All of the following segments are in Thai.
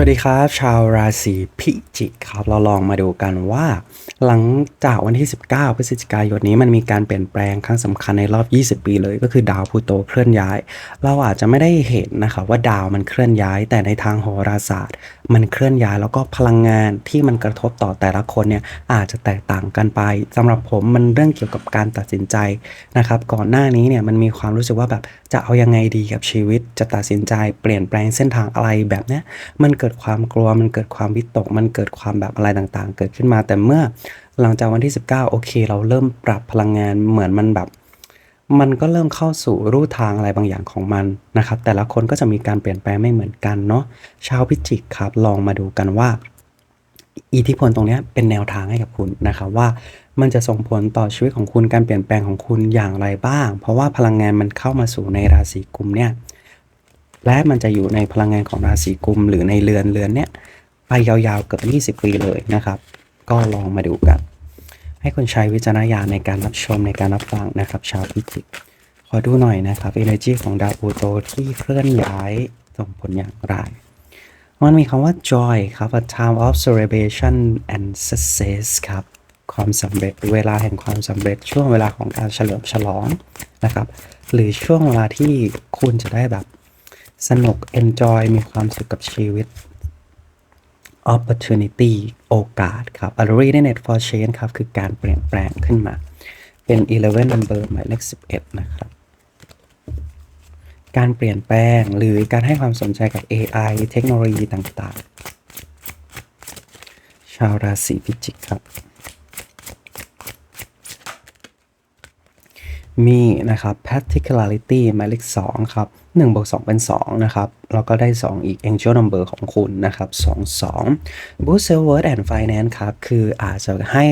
วัสดีครับ ชาวราศีพิจิกครับ เราลองมาดูกันว่า หลังจากวันที่ 19 พฤศจิกายนนี้มันมีการเปลี่ยนแปลงครั้งสำคัญในรอบ 20 ปีเลย ก็คือดาวพลูโตเคลื่อนย้าย เราอาจจะไม่ได้เห็นนะครับว่าดาวมันเคลื่อนย้าย แต่ในทางโหราศาสตร์ มันเคลื่อนย้ายแล้วก็พลังงานที่มันกระทบต่อแต่ละคนเนี่ยอาจจะแตกต่างกันไปสำหรับผมมันเรื่องเกี่ยวกับการตัดสินใจนะครับก่อนหน้านี้เนี่ยมันมีความรู้สึกว่าแบบจะเอายังไงดีกับชีวิตจะตัดสินใจเปลี่ยนแปลงเส้นทางอะไรแบบเนี้ยมันเกิดความกลัวมันเกิดความวิตก มันเกิดความแบบอะไรต่างๆ เกิดขึ้นมาแต่เมื่อหลังจากวันที่ 19 โอเค เราเริ่มปรับพลังงานเหมือนมันแบบ มันก็เริ่มเข้าสู่รูทางอะไรบางอย่างของมันนะครับ แต่ละคนก็จะมีการเปลี่ยนแปลงไม่เหมือนกันเนาะชาวพิจิกครับ ลองมาดูกันว่า อิทธิพลตรงนี้เป็นแนวทางให้กับคุณนะครับว่ามันจะส่งผลต่อชีวิตของคุณการเปลี่ยนแปลงของคุณอย่างไรบ้าง เพราะว่าพลังงานมันเข้ามาสู่ในราศีกุมเนี่ยและมันจะอยู่ในพลังงานของราศีกุม หรือในเรือนเรือนเนี้ยไปยาวๆเกือบ20 ปีเลยนะครับ ก็ลองมาดูกัน ให้คุณใช้วิจารณญาณในการรับชมในการรับฟังนะครับ ชาวพิจิกขอดูหน่อยนะครับ energy ของดาวพลูโตที่เคลื่อนย้ายส่งผลอย่างไร มันมีคำว่า joy ครับ a time of celebration and success ครับ ความสำเร็จเวลาแห่งความสำเร็จช่วงเวลาของการเฉลิมฉลองนะครับ หรือช่วงเวลาที่คุณจะได้แบบสนุก enjoy มีความสุขกับชีวิต opportunity โอกาสครับ a readiness for change ครับ คือการเปลี่ยนแปลงขึ้นมา เป็น 11 number หมายเลข 11 นะครับ การเปลี่ยนแปลงหรือการให้ความสนใจกับ AI เทคโนโลยีต่างๆ ชาวราศีพิจิกครับ มีนะครับ particularity หมายเลข2ครับ1บวก2เป็น 2 นะครับแล้วก็ได้ 2 อีก angel number ของคุณนะครับ2 2 boost self worth and finance ครับ คืออาจจะให้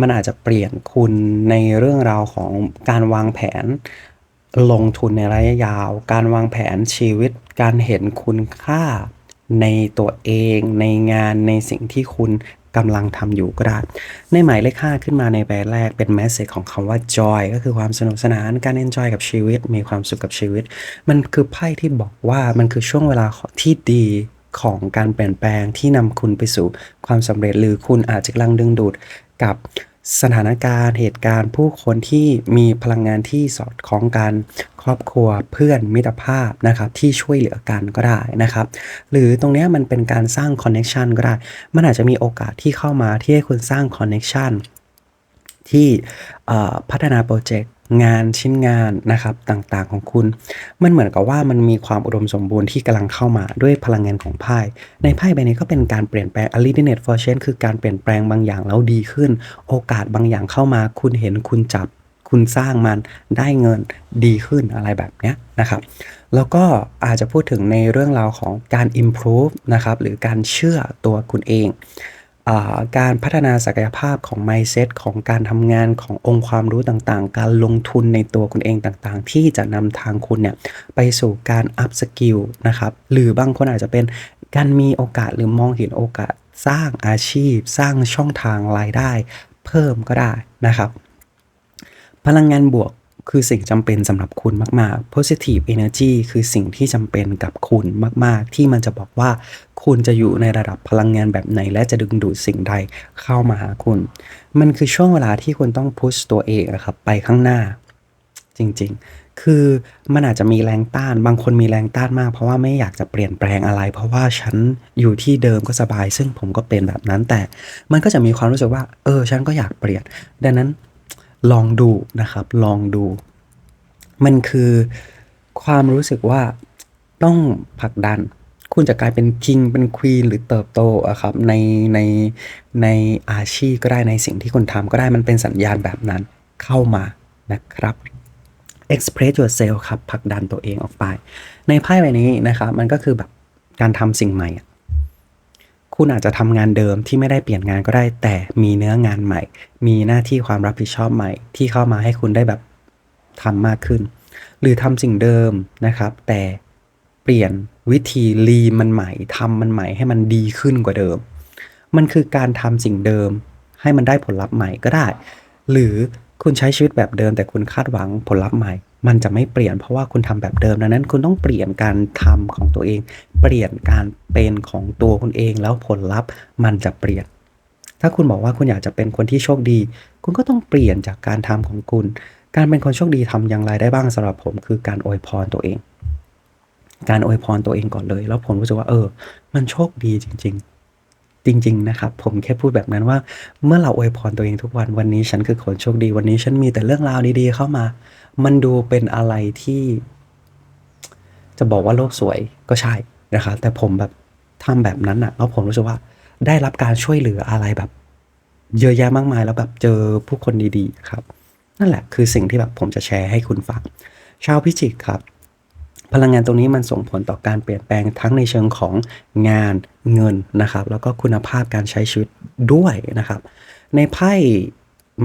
มันอาจจะเปลี่ยนคุณในเรื่องราวของการวางแผนลงทุนในระยะยาว การวางแผนชีวิต การเห็นคุณค่าในตัวเอง ในงานในสิ่งที่คุณ กำลังทำอยู่ก็ได้ ในหมายเลข้าขึ้นมาในใบแรกเป็นแมสเซจของคำว่า joy ก็คือความสนุกสนานการ enjoy กับชีวิต มีความสุขกับชีวิต มันคือไพ่ที่บอกว่ามันคือช่วงเวลาที่ดีของการเปลี่ยนแปลงที่นำคุณไปสู่ความสำเร็จหรือคุณอาจจะกำลังดึงดูดกับ สถานการณ์เหตุการณ์ผู้คนที่มีพลังงานที่สอดคล้องกันครอบครัวเพื่อนมิตรภาพนะครับที่ช่วยเหลือกันก็ได้นะครับ หรือตรงนี้มันเป็นการสร้างคอนเน็ชันก็ได้ มันอาจจะมีโอกาสที่เข้ามาที่ให้คุณสร้างคอนเน็ชันที่พัฒนาโปรเจกต์ งานชิ้นงานนะครับต่างๆของคุณ มันเหมือนกับว่ามันมีความอุดมสมบูรณ์ที่กำลังเข้ามาด้วยพลังงานของไพ่ในไพ่ใบนี้ก็เป็นการเปลี่ยนแปลง a l i n e t for change คือการเปลี่ยนแปลงบางอย่างแล้วดีขึ้น โอกาสบางอย่างเข้ามา คุณเห็นคุณจับ คุณสร้างมันได้เงินดีขึ้นอะไรแบบนี้นะครับแล้วก็อาจจะพูดถึงในเรื่องราวของการ improve นะครับหรือการเชื่อตัวคุณเอง การพัฒนาศักยภาพของ mindset ของการทำงานขององค์ความรู้ต่างๆ การลงทุนในตัวคุณเองต่างๆ ที่จะนำทางคุณเนี่ยไปสู่การ up skill นะครับหรือบางคนอาจจะเป็นการมีโอกาสหรือมองเห็นโอกาสสร้างอาชีพ สร้างช่องทางรายได้ เพิ่มก็ได้นะครับ พลังงานบวก คือสิ่งจำเป็นสำหรับคุณมากๆ positive energy คือสิ่งที่จำเป็นกับคุณมากๆ ที่มันจะบอกว่า คุณจะอยู่ในระดับพลังงานแบบไหน และจะดึงดูดสิ่งใดเข้ามาหาคุณ มันคือช่วงเวลาที่คุณต้องพุชตัวเองนะครับไปข้างหน้า จริงๆ คือมันอาจจะมีแรงต้าน บางคนมีแรงต้านมาก เพราะว่าไม่อยากจะเปลี่ยนแปลงอะไร เพราะว่าฉันอยู่ที่เดิมก็สบาย ซึ่งผมก็เป็นแบบนั้นแต่ มันก็จะมีความรู้สึกว่า เออ ฉันก็อยากเปลี่ยน ดังนั้น ลองดูนะครับ ลองดู มันคือความรู้สึกว่าต้องผลักดัน คุณจะกลายเป็นคิงเป็นควีนหรือเติบโตอะครับ ในในในอาชีพก็ได้ในสิ่งที่คุณทำก็ได้มันเป็นสัญญาณแบบนั้นเข้ามานะครับ express yourself ครับผลักดันตัวเองออกไป ในไพ่ใบนี้นะครับ มันก็คือแบบการทำสิ่งใหม่ คุณอาจจะทำงานเดิมที่ไม่ได้เปลี่ยนงานก็ได้ แต่มีเนื้องานใหม่ มีหน้าที่ความรับผิดชอบใหม่ ที่เข้ามาให้คุณได้แบบทำมากขึ้น หรือทำสิ่งเดิมนะครับ แต่เปลี่ยนวิธีรีมันใหม่ทำมันใหม่ให้มันดีขึ้นกว่าเดิม มันคือการทำสิ่งเดิม ให้มันได้ผลลัพธ์ใหม่ก็ได้ หรือคุณใช้ชีวิตแบบเดิมแต่คุณคาดหวังผลลัพธ์ใหม่ มันจะไม่เปลี่ยนเพราะว่าคุณทำแบบเดิมดังนั้นคุณต้องเปลี่ยนการทำของตัวเอง เปลี่ยนการเป็นของตัวคุณเองแล้วผลลัพธ์มันจะเปลี่ยน ถ้าคุณบอกว่าคุณอยากจะเป็นคนที่โชคดี คุณก็ต้องเปลี่ยนจากการทำของคุณ การเป็นคนโชคดีทำอย่างไรได้บ้างสำหรับผมคือการอวยพรตัวเอง การอวยพรตัวเองก่อนเลย แล้วผมรู้สึกว่าเออ มันโชคดีจริง ๆ จริง ๆ นะครับ ผมแค่พูดแบบนั้นว่า เมื่อเราอวยพรตัวเองทุกวันวันนี้ฉันคือคนโชคดี วันนี้ฉันมีแต่เรื่องราวดีๆ เข้ามา มันดูเป็นอะไรที่ จะบอกว่าโลกสวยก็ใช่นะครับแต่ผมแบบทำแบบนั้นอะแล้วผมรู้สึกว่า ได้รับการช่วยเหลืออะไรแบบ เยอะแยะมากมายแล้วแบบเจอผู้คนดีๆ ครับ นั่นแหละคือสิ่งที่แบบผมจะแชร์ให้คุณฟังชาวพิจิกครับ พลังงานตรงนี้มันส่งผลต่อการเปลี่ยนแปลงทั้งในเชิงของงานเงินนะครับ แล้วก็คุณภาพการใช้ชีวิตด้วยนะครับ ในไพ่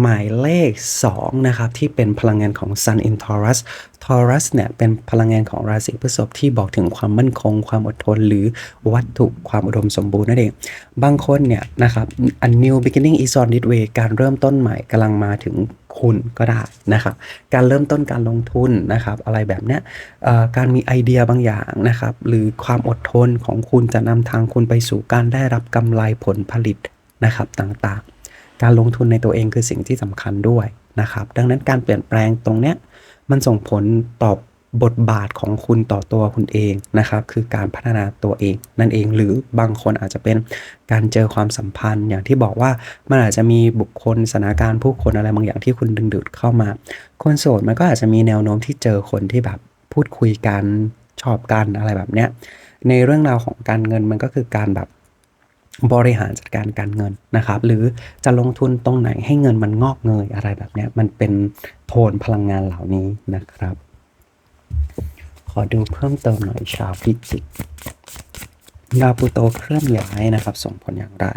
หมายเลข 2 นะครับ ที่เป็นพลังงานของ Sun in Taurus Taurus เนี่ยเป็นพลังงานของราศีพฤษภที่บอกถึงความมั่นคง ความอดทน หรือวัตถุความอุดมสมบูรณ์นั่นเอง บางคนเนี่ยนะครับ a new beginning is on its way การเริ่มต้นใหม่กำลังมาถึง คุณก็ได้นะครับ การเริ่มต้นการลงทุนนะครับ อะไรแบบเนี้ยการมีไอเดียบางอย่างนะครับ หรือความอดทนของคุณจะนำทางคุณไปสู่การได้รับกำไรผลผลิตนะครับต่างๆ การลงทุนในตัวเองคือสิ่งที่สำคัญด้วยนะครับ ดังนั้นการเปลี่ยนแปลงตรงเนี้ยมันส่งผลต่อ บทบาทของคุณต่อตัวคุณเองนะครับ คือการพัฒนาตัวเอง นั่นเองหรือบางคนอาจจะเป็นการเจอความสัมพันธ์ อย่างที่บอกว่ามันอาจจะมีบุคคลสถานการณ์ผู้คนอะไรบางอย่างที่คุณดึงดูดเข้ามา คนโสดมันก็อาจจะมีแนวโน้มที่เจอคนที่แบบพูดคุยกันชอบกันอะไรแบบเนี้ยในเรื่องราวของการเงินมันก็คือการแบบบริหารจัดการการเงินนะครับ หรือจะลงทุนตรงไหนให้เงินมันงอกเงยอะไรแบบเนี้ยมันเป็นโทนพลังงานเหล่านี้นะครับ ขอดูเพิ่มเติมหน่อยชาวพิจิกดาวพลูโตเคลื่อนย้ายนะครับ ส่งผลอย่างไร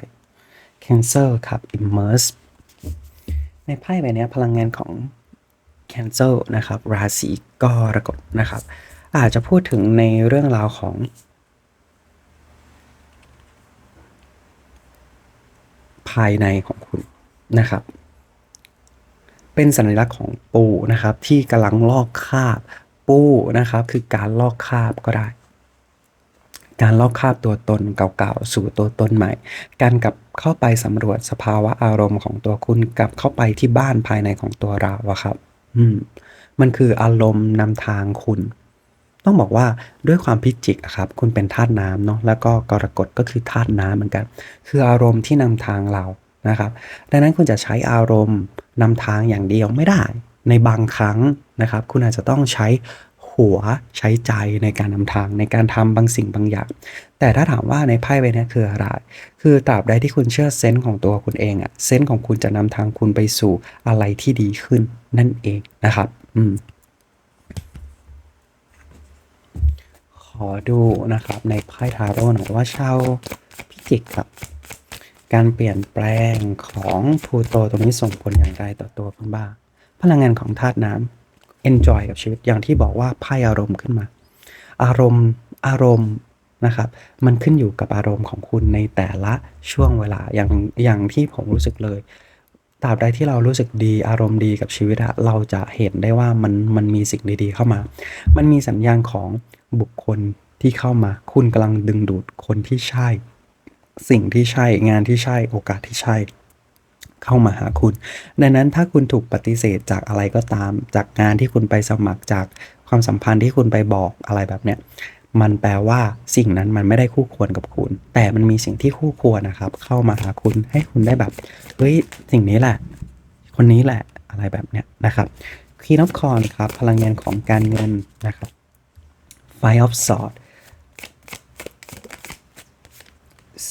Cancer ครับ Immerse ในไพ่ใบนี้พลังงานของ Cancer นะครับ ราศีกรกฎนะครับ อาจจะพูดถึงในเรื่องราวของ ภายในของคุณนะครับ เป็นสัญลักษณ์ของปูนะครับ ที่กำลังลอกคาบ ปูนะครับ คือการลอกคราบก็ได้ การลอกคราบตัวตนเก่าๆสู่ตัวตนใหม่ การกลับเข้าไปสำรวจสภาวะอารมณ์ของตัวคุณกลับเข้าไปที่บ้านภายในของตัวเราอะครับ อืม มันคืออารมณ์นำทางคุณ ต้องบอกว่าด้วยความพิจิกครับ คุณเป็นธาตุน้ำเนาะแล้วก็กรกฎก็คือธาตุน้ำเหมือนกัน คืออารมณ์ที่นำทางเรานะครับ ดังนั้นคุณจะใช้อารมณ์นำทางอย่างเดียวไม่ได้ ในบางครั้งนะครับ คุณอาจจะต้องใช้หัวใช้ใจในการนำทางในการทำบางสิ่งบางอย่าง แต่ถ้าถามว่าในไพ่ใบนี้คืออะไร คือตราบใดที่คุณเชื่อเซนส์ของตัวคุณเองอะเซนส์ของคุณจะนำทางคุณไปสู่อะไรที่ดีขึ้นนั่นเองนะครับ อืมขอดูนะครับในไพ่ทาโร่หน่อยว่าชาวพิจิกครับ การเปลี่ยนแปลงของพลูโตตรงนี้ส่งผลอย่างไรต่อตัวคุณบ้าง พลังงานของธาตุน้ำ enjoy กับชีวิตอย่างที่บอกว่าไพ่อารมณ์ขึ้นมา อารมณ์อารมณ์นะครับ มันขึ้นอยู่กับอารมณ์ของคุณในแต่ละช่วงเวลาอย่างอย่างที่ผมรู้สึกเลยตราบใดที่เรารู้สึกดีอารมณ์ดีกับชีวิตอะเราจะเห็นได้ว่ามันมันมีสิ่งดีๆเข้ามา มันมีสัญญาณของบุคคลที่เข้ามา คุณกำลังดึงดูดคนที่ใช่ สิ่งที่ใช่งานที่ใช่โอกาสที่ใช่ เข้ามาหาคุณ ดังนั้นถ้าคุณถูกปฏิเสธจากอะไรก็ตาม จากงานที่คุณไปสมัครจากความสัมพันธ์ที่คุณไปบอกอะไรแบบเนี้ยมันแปลว่าสิ่งนั้นมันไม่ได้คู่ควรกับคุณ แต่มันมีสิ่งที่คู่ควรนะครับ เข้ามาหาคุณให้คุณได้แบบเฮ้ยสิ่งนี้แหละ คนนี้แหละอะไรแบบเนี้ยนะครับคีนอฟคอนครับพลังงานของการเงินนะครับ Five of Swords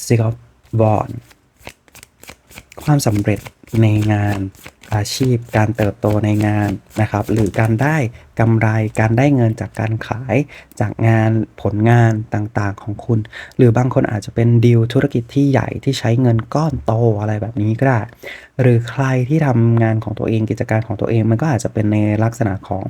Six of Wands ความสำเร็จในงานอาชีพ การเติบโตในงานนะครับ หรือการได้กำไรการได้เงินจากการขายจากงานผลงานต่างๆของคุณ หรือบางคนอาจจะเป็นดีลธุรกิจที่ใหญ่ที่ใช้เงินก้อนโตอะไรแบบนี้ก็ได้ หรือใครที่ทำงานของตัวเองกิจการของตัวเอง มันก็อาจจะเป็นในลักษณะของ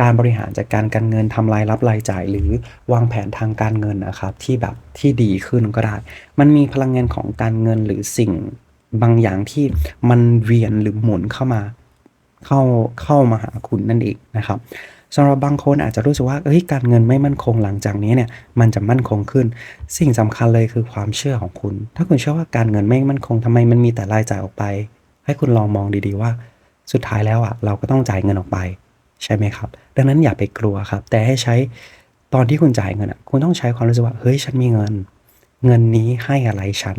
การบริหารจัดการการเงินทำรายรับรายจ่าย หรือวางแผนทางการเงินนะครับ ที่แบบที่ดีขึ้นก็ได้ มันมีพลังงานของการเงินหรือสิ่ง บางอย่างที่มันเวียนหรือหมุนเข้ามา เข้าเข้ามาหาคุณนั่นเองนะครับสำหรับบางคนอาจจะรู้สึกว่าเอ้ยการเงินไม่มั่นคงหลังจากนี้เนี่ยมันจะมั่นคงขึ้น สิ่งสำคัญเลยคือความเชื่อของคุณ ถ้าคุณเชื่อว่าการเงินไม่มั่นคงทำไมมันมีแต่รายจ่ายออกไป ให้คุณลองมองดีๆว่า สุดท้ายแล้วอะเราก็ต้องจ่ายเงินออกไป ใช่ไหมครับ ดังนั้นอย่าไปกลัวครับ แต่ให้ใช้ตอนที่คุณจ่ายเงินอะคุณต้องใช้ความรู้สึกว่าเฮ้ยฉันมีเงิน เงินนี้ให้อะไรฉัน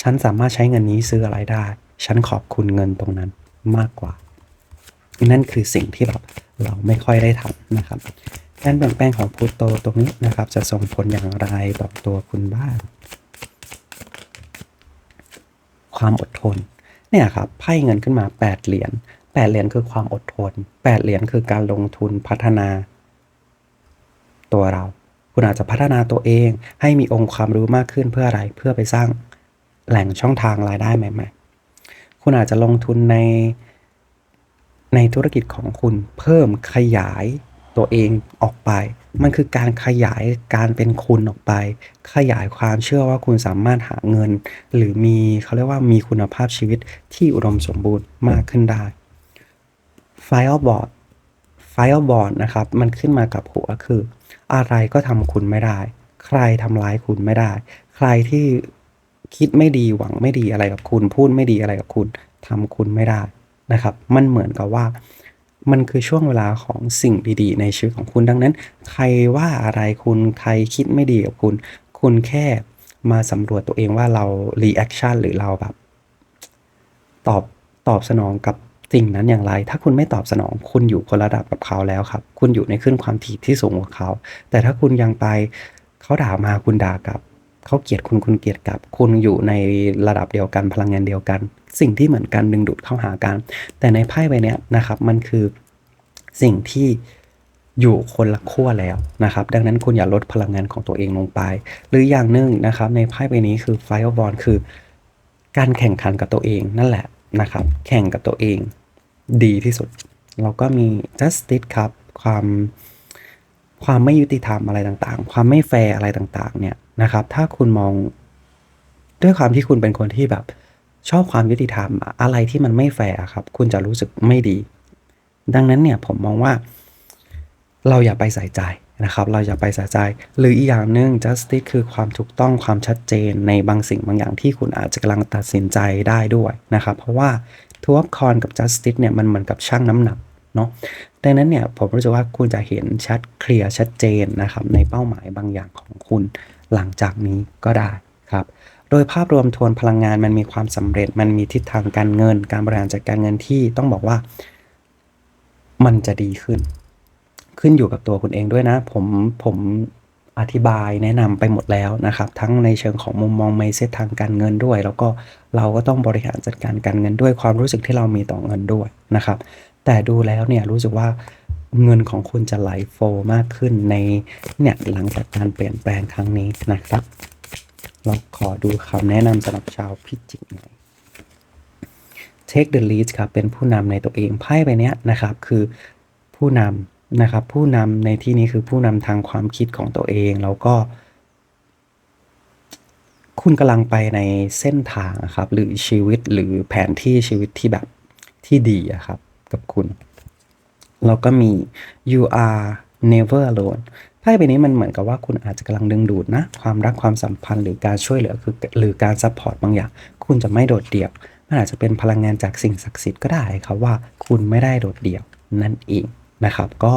ฉันสามารถใช้เงินนี้ซื้ออะไรได้ ฉันขอบคุณเงินตรงนั้นมากกว่า นั่นคือสิ่งที่แบบเราไม่ค่อยได้ทำนะครับ การเปลี่ยนแปลงของพลูโตตรงนี้นะครับ จะส่งผลอย่างไรต่อตัวคุณบ้าง ความอดทน เนี่ยครับไพ่เงินขึ้นมา 8 เหรียญ 8 เหรียญคือความอดทน 8 เหรียญคือการลงทุนพัฒนาตัวเรา คุณอาจจะพัฒนาตัวเองให้มีองค์ความรู้มากขึ้นเพื่ออะไร เพื่อไปสร้างแหล่งช่องทางรายได้ใหม่ ๆ คุณอาจจะลงทุนในในธุรกิจของคุณเพิ่มขยายตัวเองออกไป มันคือการขยายการเป็นคุณออกไป ขยายความเชื่อว่าคุณสามารถหาเงิน หรือมีเขาเรียกว่ามีคุณภาพชีวิตที่อุดมสมบูรณ์มากขึ้นได้ Fireboard Fireboard นะครับ มันขึ้นมากับหัวคือ อะไรก็ทำคุณไม่ได้ ใครทำร้ายคุณไม่ได้ ใครที่คิดไม่ดีหวังไม่ดีอะไรกับคุณ พูดไม่ดีอะไรกับคุณทำคุณไม่ได้นะครับ มันเหมือนกับว่า มันคือช่วงเวลาของสิ่งดีๆ ในชีวิตของคุณดังนั้น ใครว่าอะไรคุณใครคิดไม่ดีกับคุณ คุณแค่มาสำรวจตัวเองว่าเรารีแอคชั่นหรือเราแบบ ตอบตอบสนองกับ สิ่งนั้นอย่างไร ถ้าคุณไม่ตอบสนอง คุณอยู่คนระดับกับเขาแล้วครับ คุณอยู่ในขึ้นความถี่ที่สูงกว่าเขา แต่ถ้าคุณยังไปเขาด่ามาคุณด่ากลับ เขาเกลียดคุณคุณเกลียดกลับ คุณอยู่ในระดับเดียวกันพลังงานเดียวกัน สิ่งที่เหมือนกันดึงดูดเข้าหากัน แต่ในไพ่ใบนี้นะครับ มันคือสิ่งที่อยู่คนละขั้วแล้วนะครับ ดังนั้นคุณอย่าลดพลังงานของตัวเองลงไป หรืออย่างหนึ่งนะครับ ในไพ่ใบนี้คือ Fireball คือ การแข่งขันกับตัวเองนั่นแหละนะครับ แข่งกับตัวเอง ดีที่สุด แล้วก็มี justice ครับ ความความไม่ยุติธรรมอะไรต่างๆ ความไม่แฟร์อะไรต่างๆ เนี่ยนะครับ ถ้าคุณมองด้วยความที่คุณเป็นคนที่แบบ ชอบความยุติธรรมอะไรที่มันไม่แฟร์ครับ คุณจะรู้สึกไม่ดี ดังนั้นเนี่ยผมมองว่า เราอย่าไปใส่ใจนะครับ เราอย่าไปใส่ใจ หรืออีกอย่างหนึ่ง justice คือความถูกต้องความชัดเจนในบางสิ่งบางอย่างที่คุณอาจจะกำลังตัดสินใจได้ด้วยนะครับ เพราะว่า ทวบคอนกับ justice เนี่ยมันเหมือนกับช่างน้ำหนักเนาะดังนั้นเนี่ยผมรู้สึกว่าคุณจะเห็นชัดเคลียร์ชัดเจนนะครับในเป้าหมายบางอย่างของคุณหลังจากนี้ก็ได้ครับโดยภาพรวมทวนพลังงานมันมีความสำเร็จ มันมีทิศทางการเงิน การบริหารจัดการเงินที่ต้องบอกว่า มันจะดีขึ้น ขึ้นอยู่กับตัวคุณเองด้วยนะ ผมผม อธิบายแนะนำไปหมดแล้วนะครับ ทั้งในเชิงของมุมมองไมเซ็ตทางการเงินด้วย แล้วก็เราก็ต้องบริหารจัดการการเงินด้วยความรู้สึกที่เรามีต่อเงินด้วยนะครับ แต่ดูแล้วเนี่ยรู้สึกว่าเงินของคุณจะไหลโฟลมากขึ้นในเนี่ยหลังจากการเปลี่ยนแปลงครั้งนี้นะครับ เราขอดูคำแนะนำสำหรับชาวพิจิกหน่อย Take the lead ครับเป็นผู้นำในตัวเองไพ่ใบเนี้ยนะครับ คือผู้นำ นะครับ ผู้นำในที่นี้คือผู้นำทางความคิดของตัวเอง แล้วก็ คุณกำลังไปในเส้นทางครับ หรือชีวิตหรือแผนที่ชีวิตที่แบบที่ดีครับ กับคุณ แล้วก็มี you are never alone ไพ่ใบนี้มันเหมือนกับว่าคุณอาจจะกำลังดึงดูดนะ ความรักความสัมพันธ์หรือการช่วยเหลือคือหรือการซัพพอร์ตบางอย่าง คุณจะไม่โดดเดี่ยว มันอาจจะเป็นพลังงานจากสิ่งศักดิ์สิทธิ์ก็ได้ครับว่าคุณไม่ได้โดดเดี่ยวนั่นเอง นะครับ ก็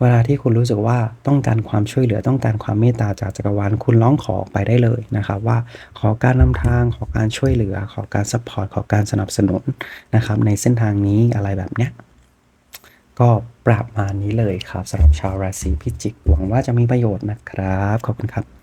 เวลาที่คุณรู้สึกว่าต้องการความช่วยเหลือต้องการความเมตตาจากจักรวาลคุณร้องขอไปได้เลยนะครับ ว่าขอการนำทางขอการช่วยเหลือ ขอการซัพพอร์ตขอการสนับสนุนนะครับ ในเส้นทางนี้อะไรแบบเนี้ยก็ประมาณนี้เลยครับสำหรับชาวราศีพิจิก หวังว่าจะมีประโยชน์นะครับ ขอบคุณครับ